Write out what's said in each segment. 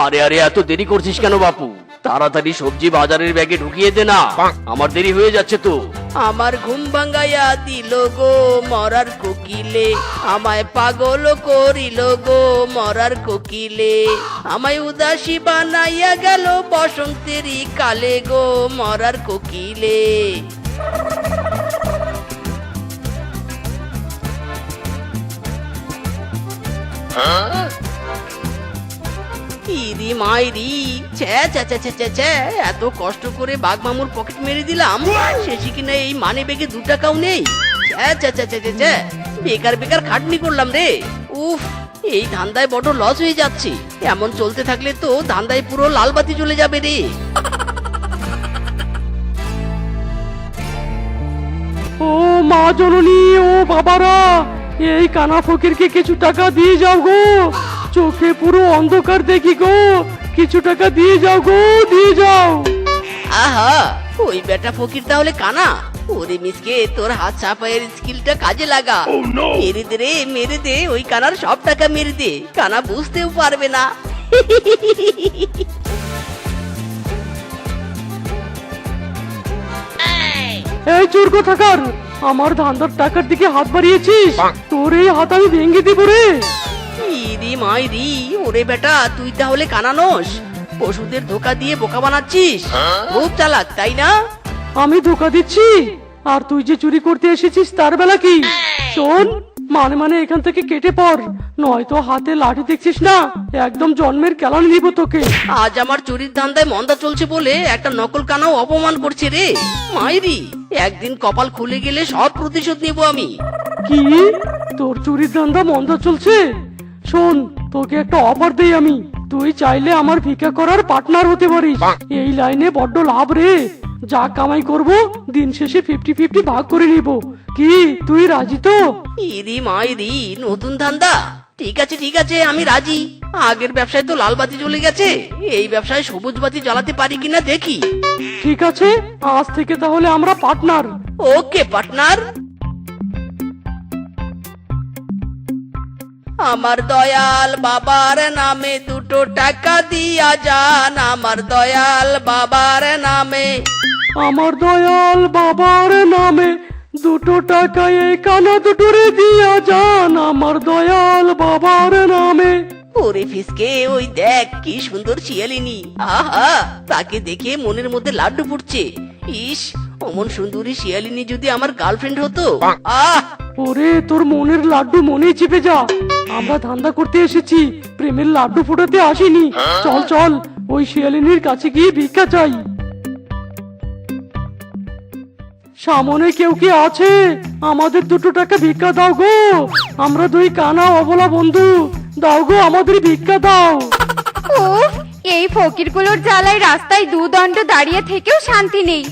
আরে আরে এত দেরি করছিস কেন বাপু? তাড়াতাড়ি সবজি বাজারের ব্যাগে ঢুকিয়ে দে না। আমার দেরি হয়ে যাচ্ছে তো। আমার ঘুম ভাঙ্গাইয়া দিল গো মরার কোকিলে। আমায় পাগল করিল গো মরার কোকিলে। আমায় উদাসী বানাইয়া গেল বসন্তেরই কালে গো মরার কোকিলে। ইরি মাইরি ছ্যা ছ্যা ছ্যা ছ্যা ছ্যা এত কষ্ট করে বাঘ মামুর পকেট মেরে দিলাম শেষে কিনা এই মানে বেগে দু টাকাও নেই ছ্যা ছ্যা ছ্যা ছ্যা ছ্যা বেকার বেকার খাটনি করলাম রে উফ এই ধান্দায় বড় লস হয়ে যাচ্ছে এমন চলতে থাকলে তো ধান্দায় পুরো লাল বাতি জ্বলে যাবে রে ও মা জননী ও বাবারা এই কানা ফকিরকে কিছু টাকা দিয়ে যাও গো চোখে পুরো অন্ধকার দেখি গো। কিছু টাকা দিয়ে যাও গো দিয়ে যাও। আহা ওই বেটা ফকির তাহলে কানা। ওরে মিসকে তোর হাত ছাপায়ের স্কিলটা কাজে লাগা। মেরে দে রে মেরে দে ওই কানার সব টাকা মেরে দে। কানা বুঝতেও পারবে না। এই চোর আমার ধান্দার টাকার দিকে হাত বাড়িয়েছিস? তোর এই হাত আমি ভেঙে দিব রে। ইরি মাইরি ওরে বেটা তুই তাহলে কানানোস পশুদের ধোকা দিয়ে বোকা বানাচ্ছিস। খুব চালাক তাই না? আমি ধোকা দিচ্ছি? আর তুই যে চুরি করতে এসেছিস তার বেলা কি? শোন মানে মানে এখান থেকে কেটে পড় নয়তো হাতে লাঠি দেখছিস না? একদম জন্মের কেলানি দিব তোকে। আজ আমার চুরির ধান্দায় মন্দা চলছে বলে একটা নকল কানাও অপমান করছে রে। মাইরি একদিন কপাল খুলে গেলে সব প্রতিশোধ নেব আমি। কি? তোর চুরির ধান্দা মন্দ চলছে? শোন তোকে একটা অফার দেই আমি। তুই চাইলে আমার ভিক্ষা করার পার্টনার হতে পারিস। এই লাইনে বড্ড লাভ রে। যা কামাই করব দিন শেষে ফিফটি ফিফটি ভাগ করে নিব। কি তুই রাজি তো? ইদি মা মাইরি নতুন ধান্দা। ঠিক আছে ঠিক আছে আমি রাজি। আগের ব্যবসায় তো লাল বাতি জ্বলে গেছে। এই ব্যবসায় সবুজ বাতি জ্বালাতে পারি কিনা দেখি। ঠিক আছে আজ থেকে তাহলে আমরা পার্টনার ওকে পার্টনার আমার দয়াল বাবার নামে দুটো টাকা দিয়া যান আমার দয়াল বাবার নামে। আমার দয়াল বাবার নামে দুটো টাকা এই কানা দুটোরে দিয়া যান আমার দয়াল বাবার নামে। ওরে ফিসকে ওই দেখ কি সুন্দর শিয়ালিনী। আহা তাকে দেখে মনের মধ্যে লাড্ডু ফুটছে। ইস অমন সুন্দরী শিয়ালিনী যদি আমার গার্লফ্রেন্ড হতো। আহ ওরে, তোর মনের লাড্ডু মনে চেপে যা। আমরা ধান্দা করতে এসেছি, প্রেমের লাড্ডু ফোটাতে আসিনি। চল চল, ওই শিয়ালিনীর কাছে গিয়ে ভিক্ষা চাই। সামনে কেউ কি আছে? আমাদের দুটো টাকা ভিক্ষা দাও গো। আমরা দুই কানা অবলা বন্ধু। দাও গো আমাদের ভিক্ষা দাও। এই ফকিরগুলোর জ্বালায় রাস্তায় দুদণ্ড দাঁড়িয়ে থেকেও শান্তি নেই।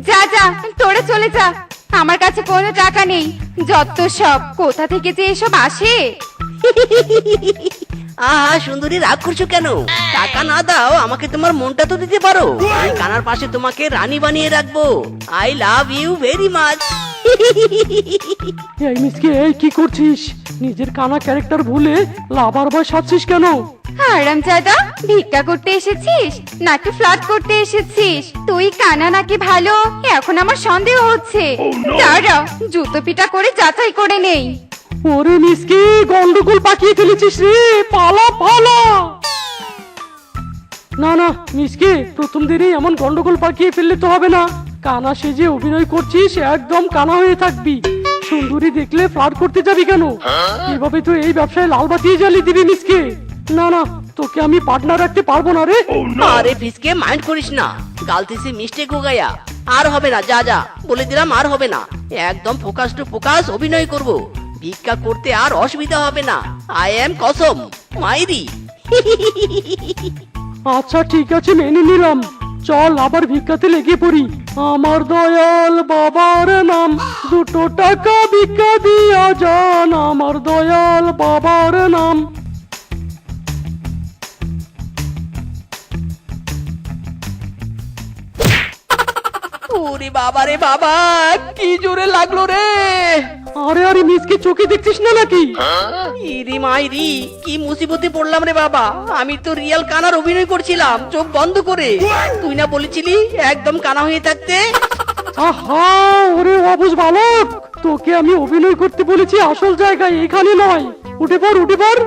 যা যা, তোরা চলে যা। আমার কাছে কোনো টাকা নেই। যত সব কোথা থেকে যে এসব আসে? আহা সুন্দরী রাগ করছ কেন? টাকা না দাও আমাকে তোমার মনটা তো দিতে পারো। আমি কানার পাশে তোমাকে রানী বানিয়ে রাখব। I love you very much এই মিসকে এই কি করছিস? নিজের কানা ক্যারেক্টার ভুলে লাভার ভয় সাজছিস কেন? আরাম জাদা ভিক্ষা করতে এসেছিস নাকি ফ্লাট করতে এসেছিস? তুই কানা নাকি ভালো? এখন আমার সন্দেহ হচ্ছে। দাঁড়া জুতো পিটা করে যাচাই করে নেই। ওরে মিসকে গন্ডগোল পাকিয়ে ফেলেছিস রে পালা পালা। না না মিসকে প্রথম দিনেই এমন গন্ডগোল পাকিয়ে ফেললে তো হবে না। কানা সেজে অভিনয় করছিস একদম কানা হয়ে থাকবি। সুন্দরী দেখলে ফ্লাড করতে যাবি কেন? এভাবে তো এই ব্যবসায় লাল বাতিয়ে জ্বালিয়ে দিবি মিসকে। না না তোকে আমি পার্টনার রাখতে পারব না রে। আরে ফিসকে মাইন্ড করিস না। গালতি সে মিস্টেক হো গায়া। আর হবে না যা যা। বলে দিলাম আর হবে না। একদম ফোকাস টু ফোকাস অভিনয় করব। ভিক্ষা করতে আর অসুবিধা হবে না। আই এম কসম মাইরি। আচ্ছা ঠিক আছে মেনে নিলাম। চল আবার ভিক্ষাতে লেগে পড়ি। আমার দয়াল বাবার নাম। দুটো টাকা ভিক্ষা দিয়া যান। আমার দয়াল বাবার নাম। ওরে বাবা রে বাবা কি জোরে লাগল রে। আরে আরে মিসকে চোখে দেখছিস না নাকি? ইরি মাইরি কি মুসিবতে পড়লাম রে বাবা। আমি তো রিয়াল কানার অভিনয় করছিলাম চোখ বন্ধ করে। তুই না বলেছিলি একদম কানা হয়ে থাকতে? আহা ওরে অবুজ বালক। তোকে আমি অভিনয় করতে বলেছি আসল জায়গায় এখানে নয়। উঠে পড় উঠে পড়।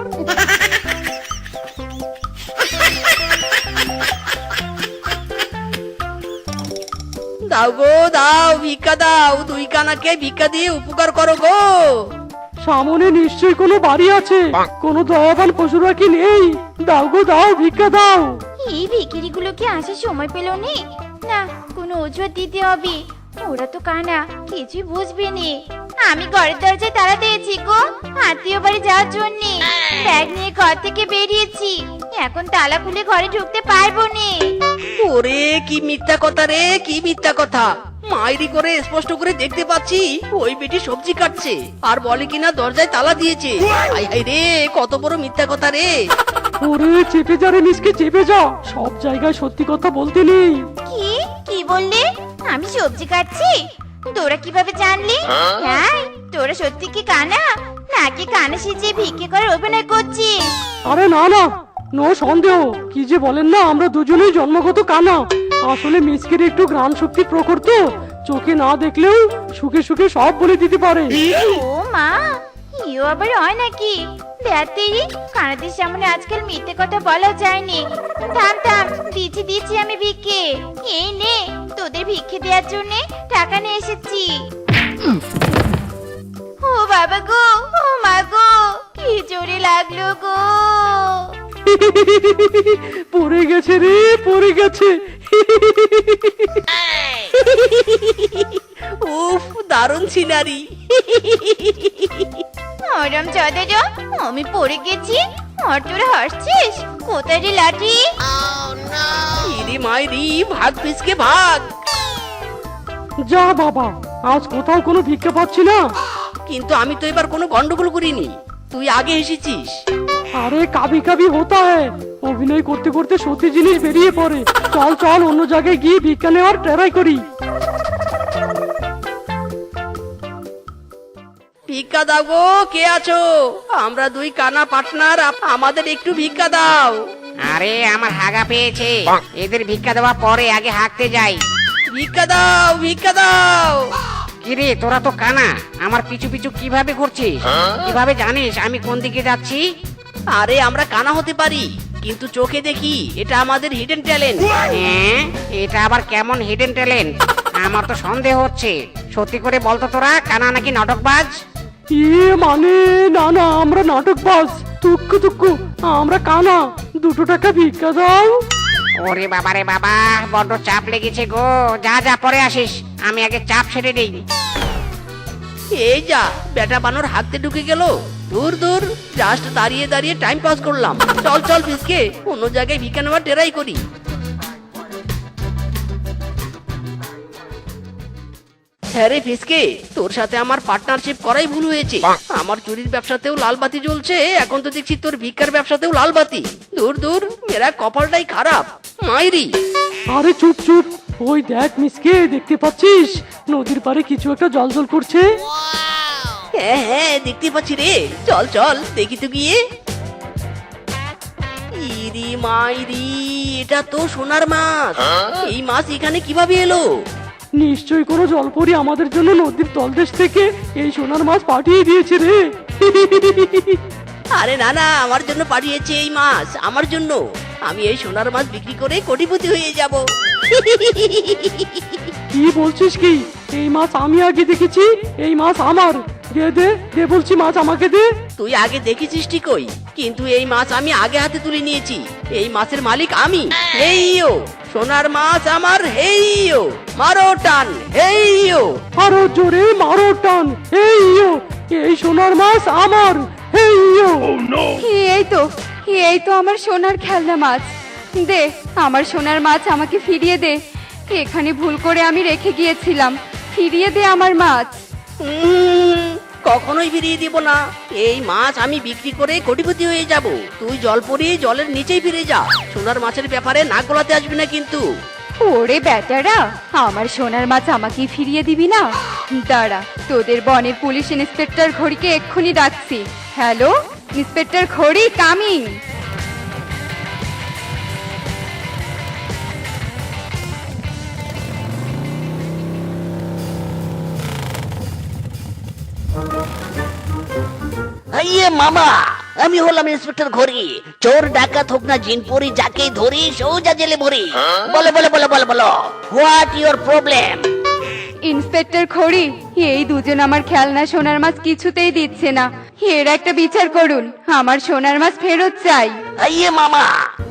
দাও গো দাও ভিক্ষা দাও দুই কানাকে ভিক্ষা দিয়ে উপকার করো গো। সামনে নিশ্চয়ই কোনো বাড়ি আছে। কোনো দয়াবান পশু কি নেই? দাও গো দাও ভিক্ষা দাও। এই ভিকিরিগুলো কি আসার সময় পেল নি? না কোনো অজুহাত দিতে হবে। ওরা তো কানা কিছুই বুঝবে নি। আমি ঘরের দরজায় তালা দিয়েছি গো। আত্মীয় বাড়ি যাওয়ার জন্য। ব্যাগ নিয়ে ঘর থেকে বেরিয়েছি। এখন তালা খুলে ঘরে ঢুকতে পারব নি। ওরে কি মিথ্যা কথা রে কি মিথ্যা কথা। মাইরি করে স্পষ্ট করে দেখতে পাচ্ছি ওই বেটি সবজি কাটছে। আর বলে কিনা দরজায় তালা দিয়েছে। হাই রে কত বড় মিথ্যা কথা রে। ওরে চেপে যা রে মিসকে চেপে যা। সব জায়গায় সত্যি কথা বলতে নেই। কি? কি বললে? আমি সবজি কাটছি? তোরা কীভাবে জানলি? হ্যাঁ? তোরা সত্যি কি কানা? নাকি কানা সেজে ভিক্ষে করে অভিনয় করছিস? আরে না না নো সন্দেহ। কি যে বলেন না আমরা দুজনেই জন্মগত কানা। আসলে মিসকের একটু গ্রাম শক্তি প্রখর তো। চোখে না দেখলেও সুখে সুখে সব বলে দিতে পারে। ও মা ইও আবার হয় নাকি? দেয়াতেরি কানাদের সামনে আজকাল মিথ্যে কথা বলা যায়নি থাম থাম দিচ্ছি দিচ্ছি আমি ভিক্ষে। এই নে। তোদের ভিক্ষে দেওয়ার জন্য টাকা নিয়ে এসেছি। ও বাবা গো ও মা গো কি জোরে লাগল গো। পড়ে গেছে রে পড়ে গেছে। উফ দারুণ সিনারি ওরম চদার আমি পড়ে গেছি আর তোরা হাসছিস? কোথায় রে লাঠি? ইরি মাইরি ভাগ পিসকে ভাগ। যা বাবা আজ কোথাও কোনো ভিক্ষা পাচ্ছি না। কিন্তু আমি তো এবার কোনো গন্ডগোল করিনি। তুই আগে এসেছিস। আরে কাবি কাবি হতা হ্যায় অভিনয় করতে করতে সত্যি জিনিস বেরিয়ে পড়ে। চল চল অন্য জায়গায় গিয়ে ভিক্ষা নেওয়ার ট্রাই করি। ভিক্ষা দাও গো কে আছো? আমরা দুই কানা পার্টনার আমাদের একটু ভিক্ষা দাও। আরে আমার হাগা পেয়েছে। এদের ভিক্ষা দেওয়া পরে আগে হাঁকতে যাই। ভিক্ষা দাও ভিক্ষা দাও। কিরে তোরা তো কানা। আমার পিছু পিছু কীভাবে ঘুরছিস? কীভাবে জানিস আমি কোন দিকে যাচ্ছি? আরে আমরা কানা হতে পারি কিন্তু চোখে দেখি এটা আমাদের হিডেন ট্যালেন্ট হ্যাঁ এটা আবার কেমন হিডেন ট্যালেন্ট আমার তো সন্দেহ হচ্ছে। সত্যি করে বলতো তোরা কানা নাকি নাটকবাজ? ইয়ে মানে? না না আমরা নাটক বাস। তুক্কু তুক্কু আমরা কানা। দুটো টাকা ভিক্ষা দাও। ওরে বাবা রে বাবা বড্ড চাপ লেগেছে গো। যা যা পরে আসিস। আমি আগে চাপ সেরে নেই। এই যা বেটা বানর হাতে ঢুকে গেল। দূর দূর জাস্ট দাঁড়িয়ে দাঁড়িয়ে টাইম পাস করলাম। চল চল ফিসকে অন্য জায়গায় ভিক্ষা নেওয়ার ট্রাই করি। হ্যাঁ রে ফিসকে তোর সাথে আমার পার্টনারশিপ করাই ভুল হয়েছে। আমার চুরির ব্যবসাতেও লাল বাতি জ্বলছে এখন তো দেখছি তোর ভিক্ষার ব্যবসাতেও লাল বাতি। দূর দূর মেরা কপালটাই খারাপ। মাইরি। আরে চুপ চুপ। ওই দেখ মিসকে দেখতে পাচ্ছিস? নদীর পাড়ে কিছু একটা জল জল করছে। হ্যাঁ হ্যাঁ দেখতে পাচ্ছি রে। চল চল দেখি তো গিয়ে। ইরি মাইরি এটা তো সোনার মাছ। এই মাছ এখানে কীভাবে এলো? নিশ্চয়ই কোনো জলপরি আমাদের জন্য নদীর তলদেশ থেকে এই সোনার মাছ পাঠিয়ে দিয়েছে রে। আরে না না আমার জন্য পাঠিয়েছে এই মাছ আমার জন্য। আমি এই সোনার মাছ বিক্রি করে কোটিপতি হয়ে যাব। কি বলছিস কি? এই মাছ আমি আগে দেখেছি এই মাছ আমার। দে দে দে বলছি মাছ আমাকে দে। তুই আগে দেখেছিস ঠিকই কিন্তু এই মাছ আমি আগে হাতে তুলে নিয়েছি। এই মাছের মালিক আমি হেইও। সোনার মাছ আমার হেইও। মারো টান হেইও। আরও জোরে মারো টান এই ইয়ো, এই সোনার মাছ আমার ইয়ো। এই তো এই তো আমার সোনার খেলনা মাছ। দে আমার সোনার মাছ আমাকে ফিরিয়ে দে। এখানে ভুল করে আমি রেখে গিয়েছিলাম। ফিরিয়ে দে আমার মাছ। উম, কখনোই ফিরিয়ে দিব না। এই মাছ আমি বিক্রি করে কোটিপতি হয়ে যাব। তুই জল পরিয়ে জলের নিচেই ফিরে যা। সোনার মাছের ব্যাপারে নাক গলাতে আসবি না কিন্তু। ওরে বেটারা আমার সোনার মাছ আমাকে ফিরিয়ে দিবি না? দাঁড়া, তোদের বনের পুলিশ ইন্সপেক্টর ঘড়িকে এক্ষুনি ডাকছি। হ্যালো, ইন্সপেক্টর ঘড়ি কামিং মামা আমি হলাম ইন্সপেক্টর ঘড়ি। চোর ডাকাত হোক না জিনপুরি যাকেই ধরি সোজা জেলে ভরি বলো বলো বলো বলো বলো হোয়াট ইওর প্রবলেম ইন্সপেক্টর খড়ি এই দুজন আমার খেলনা সোনার মাছ কিছুতেই দিচ্ছে না। এর একটা বিচার করুন আমার সোনার মাছ ফেরত চাই। ইয়ে মামা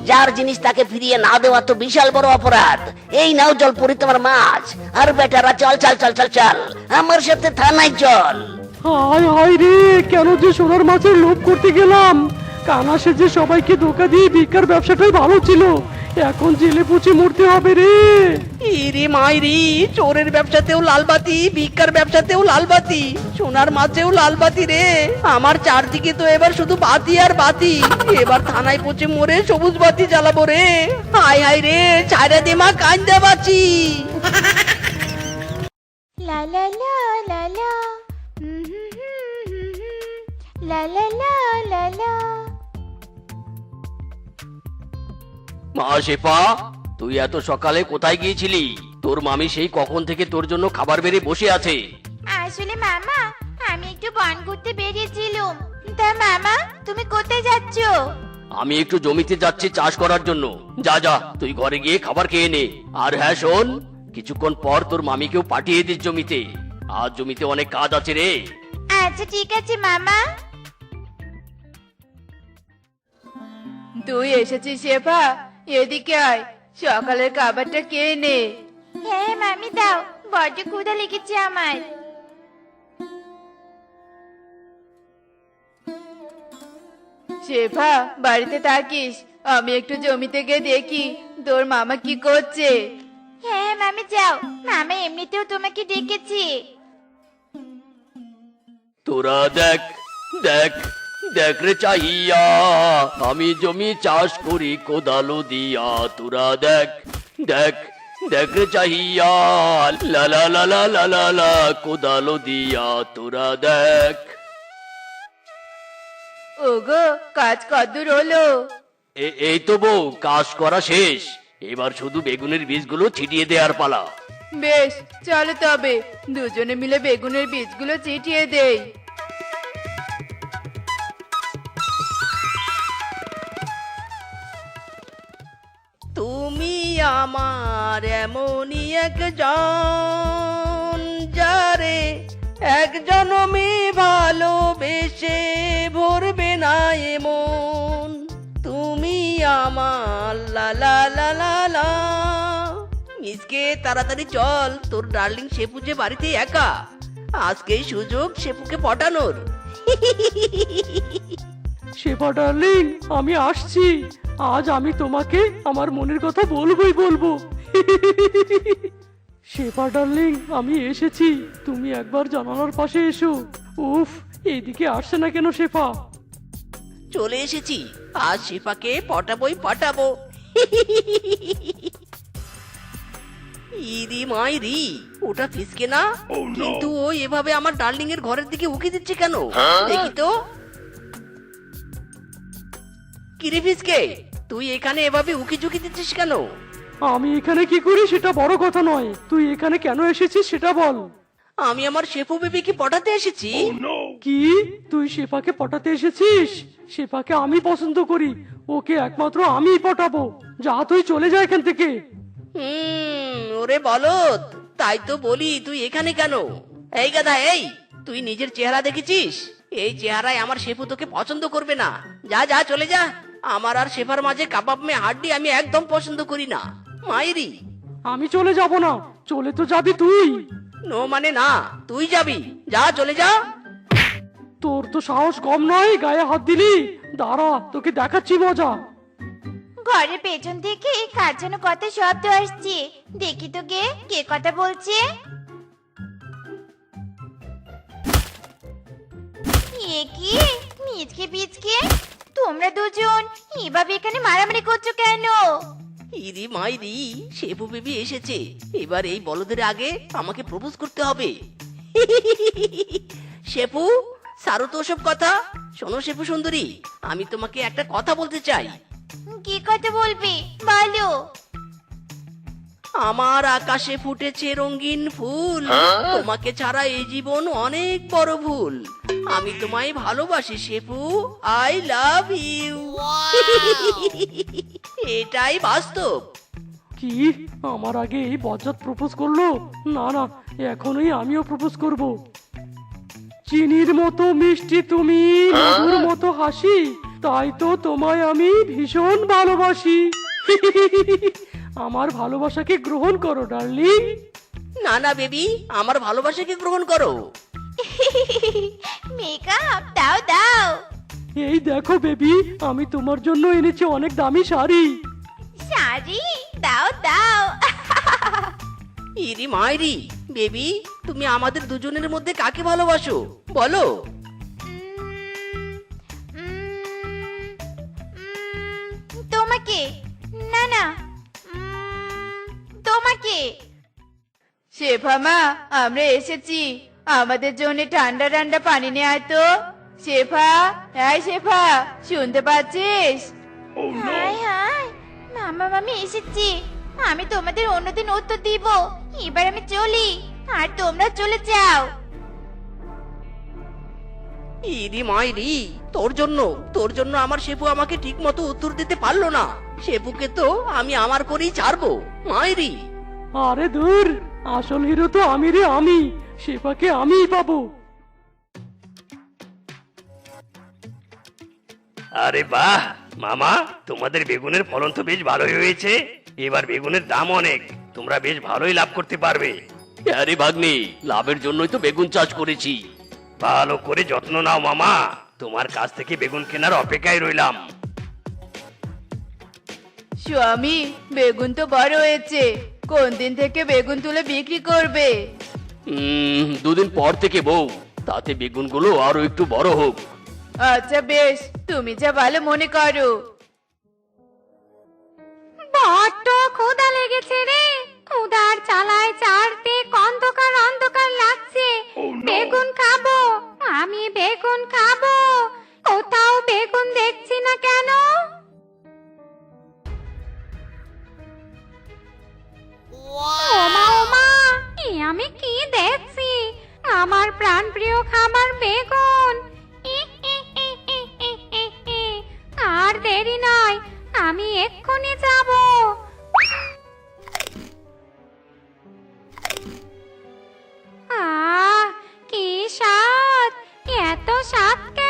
যার জিনিস তাকে ফিরিয়ে না দেওয়া তো বিশাল বড় অপরাধ। এই নাও জল পরি তোমার মাছ। আর বেটারা চল চল চল চল চল আমার সাথে থানায় চল। হায় হায় রে কেন যে সোনার মাছের লোভ করতে গেলাম? কানা সেজে সবাইকে ধোকা দিয়ে ভিক্ষার ব্যবসাটাই ভালো ছিল। এখন জেলে পুচে মরতে হবে রে। ইরি মাইরি চোরের ব্যবসাতেও লালবাতি ভিক্ষার ব্যবসাতেও লালবাতি সোনার মাছেও লালবাতি রে। আমার চারদিকে তো এবার শুধু বাতি আর বাতি। এবার থানায় পচে মরে সবুজ বাতি জ্বালাবো রে। হাই হাই রে চাইরা দে মা কান্দা বাঁচি। লা লা লা লা লা। লা লা লা লা লা মা শেফা তুই এত সকালে কোথায় গিয়েছিলি? তোর মামি সেই কখন থেকে তোর জন্য খাবার বেড়ে বসে আছে? আসলে মামা আমি একটু বন করতে বেরিয়েছিলাম। তা মামা তুমি কোথায় যাচ্ছ? আমি একটু জমিতে যাচ্ছি চাষ করার জন্য। যা যা তুই ঘরে গিয়ে খাবার খেয়ে নে। আর হ্যাঁ শোন কিছুক্ষণ পর তোর মামিকেও পাঠিয়ে দিস জমিতে। আর জমিতে অনেক কাজ আছে রে। আচ্ছা ঠিক আছে মামা। তুই এসেছিস শেফা এদিকে আয় সকালের খাবারটা কে নে। হ্যাঁ মামি দাও বড্ড ক্ষুধা লেগেছে আমার শেফা বাড়িতে থাকিস আমি একটু জমিতে গিয়ে দেখি তোর মামা কি করছে। হ্যাঁ মামি যাও মামা এমনিতেও তোমাকে ডেকেছি। তোরা দেখ দেখ। দেখ রে চাহিয়া আমি জমি চাষ করি কোদালো দিয়া তোরা দেখ দেখ দেখ রে চাহিয়া লা লা লা লা লা লা লা কোদালো দিয়া তোরা দেখ। ওগো কাজ কদ্দূর হলো। এ- এই তো বউ কাজ করা শেষ। এবার শুধু বেগুনের বীজগুলো ছিটিয়ে দেওয়ার পালা। বেশ চলো তবে। দুজনে মিলে বেগুনের বীজগুলো ছিটিয়ে দেই। আমার এমনই একজন যারে এক জনমে ভালোবেসে ভরবে না এমন। তুমি আমার লা লা লা লা লা। মিসকে, তাড়াতাড়ি চল, তোর ডার্লিং শেপু যে বাড়িতে একা। আজকেই সুযোগ শেপুকে পটানোর। শেফা ডার্লিং, আমি আসছি। আজ আমি তোমাকে আমার মনের কথা বলবোই বলব। শেফা ডার্লিং আমি এসেছি। তুমি একবার জানালার পাশে এসো। উফ এদিকে আসছে না কেন শেফা? চলে এসেছি। আজ শেফাকে পটাবই পটাবো। ইরি মাইরি ওটা ফিসকে না? কিন্তু ও এভাবে আমার ডার্লিং এর ঘরের দিকে উকি দিচ্ছে কেন? দেখি তো। কিরে ফিসকে? তুই এখানে এভাবে উকি ঝুঁকি দিচ্ছিস কেন? আমি এখানে কি করি সেটা বড় কথা নয়। তুই এখানে কেন এসেছিস সেটা বল। আমি আমার শেফু বেবিকে পটাতে এসেছি। কি? তুই শেফাকে পটাতে এসেছিস? শেফাকে আমি পছন্দ করি। ওকে একমাত্র আমিই পটাবো। যা তুই চলে যা এখান থেকে। হুম ওরে বলত তাই তো বলি তুই এখানে কেন? এই গাধা এই তুই নিজের চেহারা দেখেছিস? এই চেহারায় আমার শেফু তোকে পছন্দ করবে না। যা যা চলে যা। আমার আর শেফার মাঝে কাবাব মে হাড্ডি আমি একদম পছন্দ করি না। মাইরি। আমি চলে যাব না। চলে তো যাবি তুই। নো মানে না তুই যাবি। যা চলে যা। তোর তো সাহস কম নয় গায়ে হাত দিলি। দাঁড়া তোকে দেখাচ্ছি মজা। ঘরের পেছন থেকে কার যেন কত শব্দ আসছে। দেখি তো গে কে কথা বলছে। এ কি? মিচকে পিচকে? তোমরা দুজন এভাবে এখানে মারামারি করছ কেন? ইরি মাইরি শেফু বেবি এসেছে। এবার এই বলদের আগে আমাকে প্রপোজ করতে হবে। শেপু সারু তো ওসব কথা। শোনো শেপু সুন্দরী আমি তোমাকে একটা কথা বলতে চাই। কি কথা বলবি? বলো। আমার আকাশে ফুটেছে রঙিন ফুল। তোমাকে ছাড়া এই জীবন অনেক বড় ভুল। আমি তোমায় ভালোবাসি শেপু আই লাভ ইউ এটাই বাস্তব। কি? আমার আগে এই বজ্জাত প্রপোজ করল? না না এখনই আমিও প্রপোজ করব। চিনির মতো মিষ্টি তুমি মধুর মতো হাসি তাই তো তোমায় আমি ভীষণ ভালোবাসি। আমার ভালোবাসাকে গ্রহণ করো ডার্লিং। না না বেবি আমার ভালোবাসাকে গ্রহণ করো। মেকআপ দাও দাও। এই দেখো বেবি আমি তোমার জন্য এনেছি অনেক দামি শাড়ি। শাড়ি? দাও দাও। ইরি মাইরি বেবি তুমি আমাদের দুজনের মধ্যে কাকে ভালোবাসো? বলো। উম, উম, তোমাকে? না না। তোমাকে। শেফা মা আমরা এসেছি। আমাদের জন্য ঠান্ডা ঠান্ডা পানি নিয়ে আয় তো। শেফা হ্যাঁ শেফা শুনতে পাচ্ছিস? হাই হাই মামা মামি এসেছি। আমি তোমাদের অন্যদিন উত্তর দিব। এবার আমি চলি আর তোমরা চলে যাও। ইরি মাইরি তোর জন্য তোর জন্য আমার শেপু আমাকে ঠিক মতো উত্তর দিতে পারল না। শেপুকে তো আমি আমার করেই ছাড়বো মাইরি আরে দূর আসল হিরো তো আমি রে আমি। শেফাকে আমিই পাবো। আরে বাহ মামা তোমাদের বেগুনের ফলন তো বেশ ভালোই হয়েছে। এবার বেগুনের দাম অনেক তোমরা বেশ ভালোই লাভ করতে পারবে। আরে ভাগ্নি লাভের জন্যই তো বেগুন চাষ করেছি। ভালো করে যত্ন নাও মামা। তোমার কাছ থেকে বেগুন কেনার অপেক্ষায় রইলাম। স্বামী বেগুন তো বড় হয়েছে। কোন দিন থেকে বেগুন তুলে বিক্রি করবে? উম, দুদিন পর থেকে বউ তাতে বেগুনগুলো আরও একটু বড় হোক। আচ্ছা বেশ তুমি যা ভালো মনে করো। বড্ড ক্ষুধা লেগেছে রে। ক্ষুধার চালায় চারদিক অন্ধকার অন্ধকার লাগছে। বেগুন খাব আমি বেগুন খাব। কোথাও বেগুন দেখছি না কেন? ওমা ওমা এ আমি কি দেখছি আমার প্রাণপ্রিয় খাবার বেগুন ই, ই। আর দেরি নয় আমি এক্ষুনি যাব আহ কি স্বাদ এত স্বাদ কেরে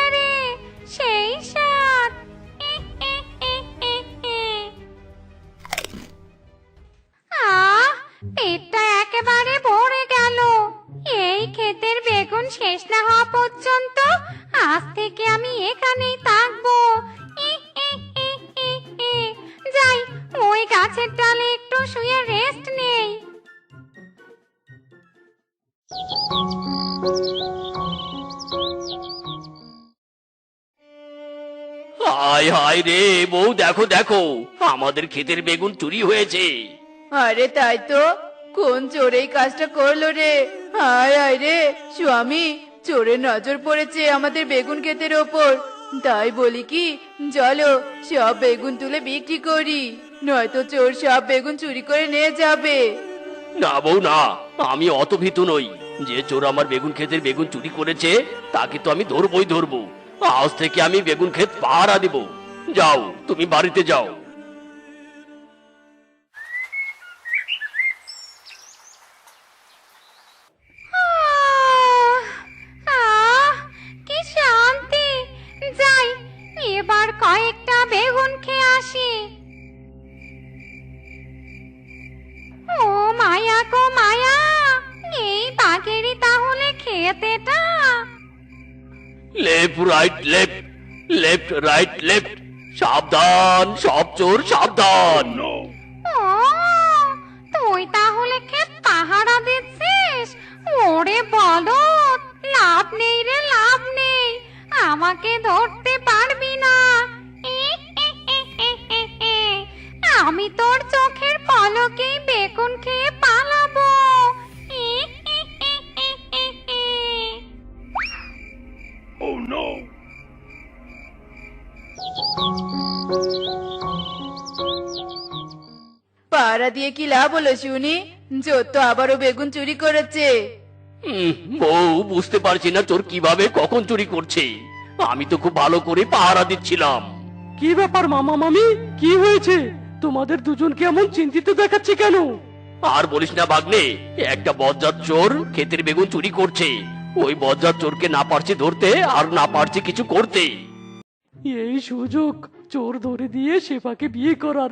দেখো আমাদের ক্ষেতের বেগুন চুরি হয়েছে। আরে তাই তো কোন চোর এই কাজটা করল রে? হায় হায় রে স্বামী চোরের নজর পড়েছে আমাদের বেগুন ক্ষেতের ওপর। তাই বলি কি চলো সব বেগুন তুলে বিক্রি করি। নয়তো চোর সব বেগুন চুরি করে নিয়ে যাবে। না বউ না আমি অত ভীতু নই। যে চোর আমার বেগুন ক্ষেতের বেগুন চুরি করেছে তাকে তো আমি ধরবই ধরবো। আজ থেকে আমি বেগুন ক্ষেত পাহারা দিব। যাও তুমি বাড়িতে যাও। কি শান্তি। যাই এবার কয়েকটা বেগুন খেয়ে আসি। ও মায়া গো মায়া এই বাঘেরই তাহলে খেতেটা। Left right left left right left সাবধান সব চোর সাবধান। ও তুই তাহলে ক্ষেত পাহারা দিচ্ছিস? ওরে বলদ লাভ নেই রে লাভ নেই। আমাকে ধরতে পারবি না। আমি তোর চোখের পলকেই বেগুন খেয়ে পালাবো। পাড়া দিয়ে কি লাভ হলো শুনি? জোর তো আবারও বেগুন চুরি করেছে। বউ বুঝতে পারছি না তোর কীভাবে কখন চুরি করছে। আমি তো খুব ভালো করে পাহারা দিচ্ছিলাম। কি ব্যাপার মামা মামি? কি হয়েছে? তোমাদের দুজন কেমন চিন্তিত দেখাচ্ছে কেন? আর বলিস না ভাগ্নে একটা বজ্জার চোর ক্ষেতের বেগুন চুরি করছে। ওই বজ্জার চোরকে না পারছি ধরতে আর না পারছি কিছু করতে। এই সুযোগ চোর ধরে দিয়ে শেফাকে বিয়ে করার।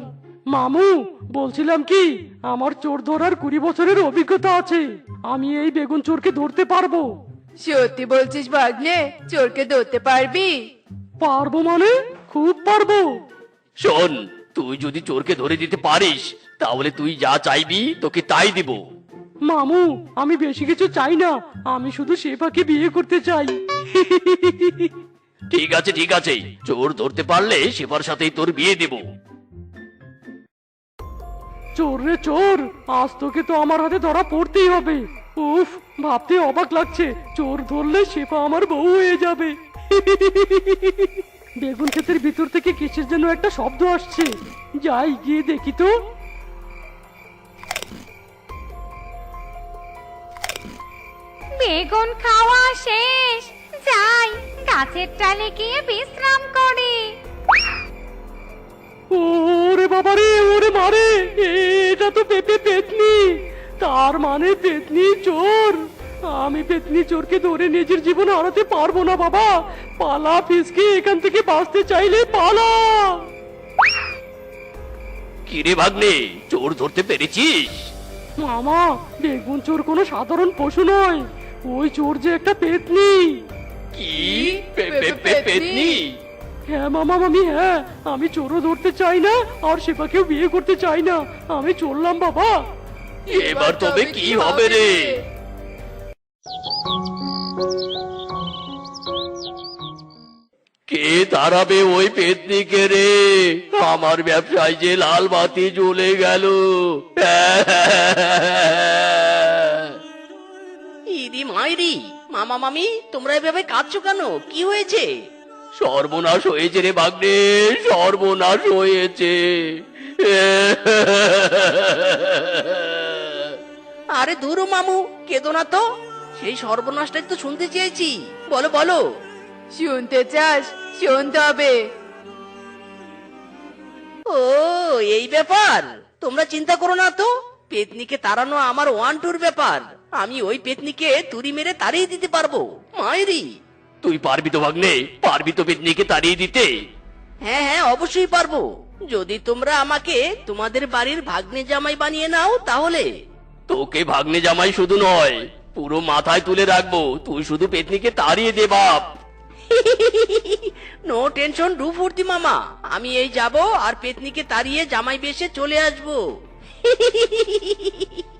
মামু বলছিলাম কি আমার চোর ধরার কুড়ি বছরের অভিজ্ঞতা আছে। আমি এই বেগুন চোরকে ধরতে পারব। সত্যি বলছিস ভাগ্নে চোরকে ধরতে পারবি? পারব মানে? খুব পারব। শোন তুই যদি চোরকে ধরে দিতে পারিস তাহলে তুই যা চাইবি তোকে তাই দিব। মামু আমি বেশি কিছু চাই না আমি শুধু শেফাকে বিয়ে করতে চাই। ঠিক আছে ঠিক আছে। চোর ধরতে পারলে সেবার সাথেই তোর বিয়ে দেব। চোর রে চোর আজ তোকে তো আমার হাতে ধরা পড়তেই হবে। উফ ভাবতে অবাক লাগছে চোর ধরলে শেফা আমার বউ হয়ে যাবে। বেগুন ক্ষেতের ভিতর থেকে কিসের জন্য একটা শব্দ আসছে। যাই গিয়ে দেখি তো। বেগুন খাওয়া শেষ যাই। গাছের ডালে গিয়ে বিশ্রাম করি। ওরে বাবা রে ওরে মারে এটা তো পেপে পেতনি। তার মানে পেতনি চোর। আমি পেতনি চোরকে ধরে নিজের জীবন হারাতে পারব না বাবা। পালা ফিসকে এখান থেকে বাঁচতে চাইলে পালা। কিরে ভাগ্নে চোর ধরতে পেরেছিস? মামা বেগুন চোর কোনো সাধারণ পশু নয়। ওই চোর যে একটা পেতনি। কি পেতনি হ্যাঁ মামা মামি হ্যাঁ আমি চোরও ধরতে চাই না আর সেপাকেও বিয়ে করতে চাই না আমি চললাম বাবা এবার তবে কি হবে রে কে তাড়াবে ওই পেতনিকে রে আমার ব্যবসায় যে লাল বাতি জ্বলে গেল ইরি মাইরি মামা মামি তোমরা এভাবে কাঁদছো কেন? কি হয়েছে? সর্বনাশ হয়েছে রে বাগনে সর্বনাশ হয়েছে। আরে দূর মামু কেঁদো না তো। সেই সর্বনাশটাই তো শুনতে চেয়েছি। বলো বলো। শুনতে চাস শোন হবে। ও এই ব্যাপার? তোমরা চিন্তা করো না তো। পেতনিকে তাড়ানো আমার ওয়ান টুর ব্যাপার। আমি ওই পেতনিকে তুড়ি মেরে তাড়িয়ে দিতে পারব। মায়েরি তুই পারবি তো ভাগ্নে পারবি তো পেতনিকে তাড়িয়ে দিতে। হ্যাঁ হ্যাঁ অবশ্যই পারব। যদি তোমরা আমাকে তোমাদের বাড়ির ভাগ্নে জামাই বানিয়ে নাও তাহলে। তোকে ভাগ্নে জামাই শুধু নয় পুরো মাথায় তুলে রাখব। তুই শুধু পেতনিকে তাড়িয়ে দে বাপ। নো টেনশন ডু ফুর্তি মামা। আমি এই যাব আর পেতনিকে তাড়িয়ে জামাই বেশে চলে আসব।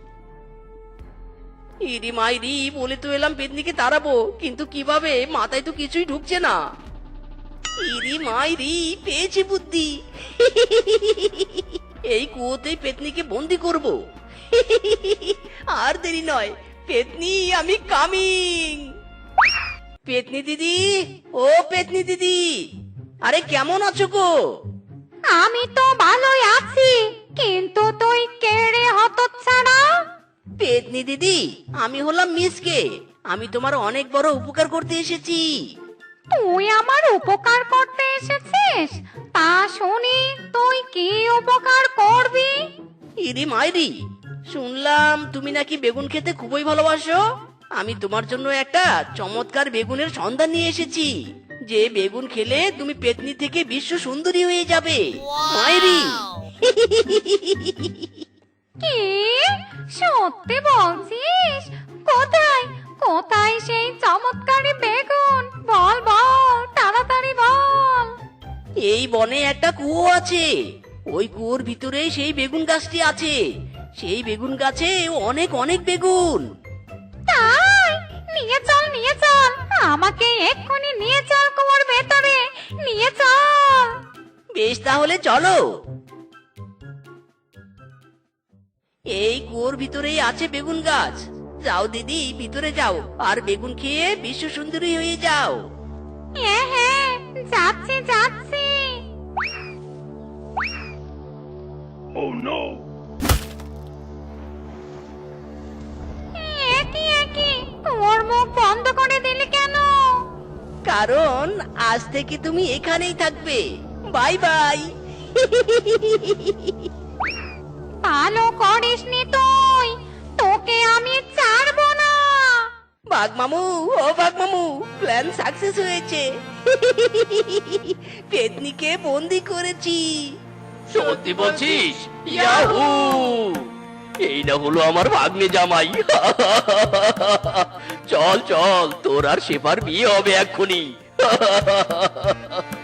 ইরি মাইরি বলে তো এলাম পেতনিকে তাড়াবো, কিন্তু কীভাবে? মাথায় তো কিছুই ঢুকছে না। ইরি মাইরি পেয়েছি বুদ্ধি। এই কুয়োতেই পেতনিকে বন্দি করব। আর দেরি নয়, পেতনি, আমি কামিং। পেতনি দিদি, ও পেতনি দিদি, আরে কেমন আছো গো? আমি তো ভালোই আছি, কিন্তু তুই কেড়ে হতচ্ছাড়া? পেতনি দিদি আমি হলাম মিসকে। আমি তোমার অনেক বড় উপকার করতে এসেছি। তুই আমার উপকার করতে এসেছিস? তা শুনি তুই কি উপকার করবি? ইরি মাইরি শুনলাম তুমি নাকি বেগুন খেতে খুবই ভালোবাসো। আমি তোমার জন্য একটা চমৎকার বেগুনের সন্ধান নিয়ে এসেছি। যে বেগুন খেলে তুমি পেতনি থেকে বিশ্ব সুন্দরী হয়ে যাবে। মাইরি। কি? সত্যি বলছিস? কোথায়? কোথায় সেই চমৎকারী বেগুন? বল বল তাড়াতাড়ি বল। এই বনে একটা কুয়ো আছে। ওই কুয়োর ভিতরে সেই বেগুন গাছটি আছে। সেই বেগুন গাছে অনেক অনেক বেগুন। তাই? নিয়ে চল নিয়ে চল। আমাকে এক্ষুনি নিয়ে চল কুয়োর ভেতরে। নিয়ে চল। বেশ তাহলে চলো। এই কুয়োর ভিতরেই আছে বেগুন গাছ। যাও দিদি ভিতরে যাও আর বেগুন খেয়ে বিশ্ব সুন্দরী হয়ে যাও। হ্যাঁ হ্যাঁ oh, বন্ধ করে দিলে কেন? কারণ আজ থেকে তুমি এখানেই থাকবে। Bye bye. ভালো করিসনি তুই তোকে আমি ছাড়বো না। বাঘ মামু ও বাঘ মামু প্ল্যান সাকসেস হয়েছে। পেতনিকে বন্দি করেছি। সত্যি বলছিস? ইয়াহু এই না হলো আমার ভাগ্নে জামাই। চল চল তোর আর সেবার বিয়ে হবে এক্ষুনি।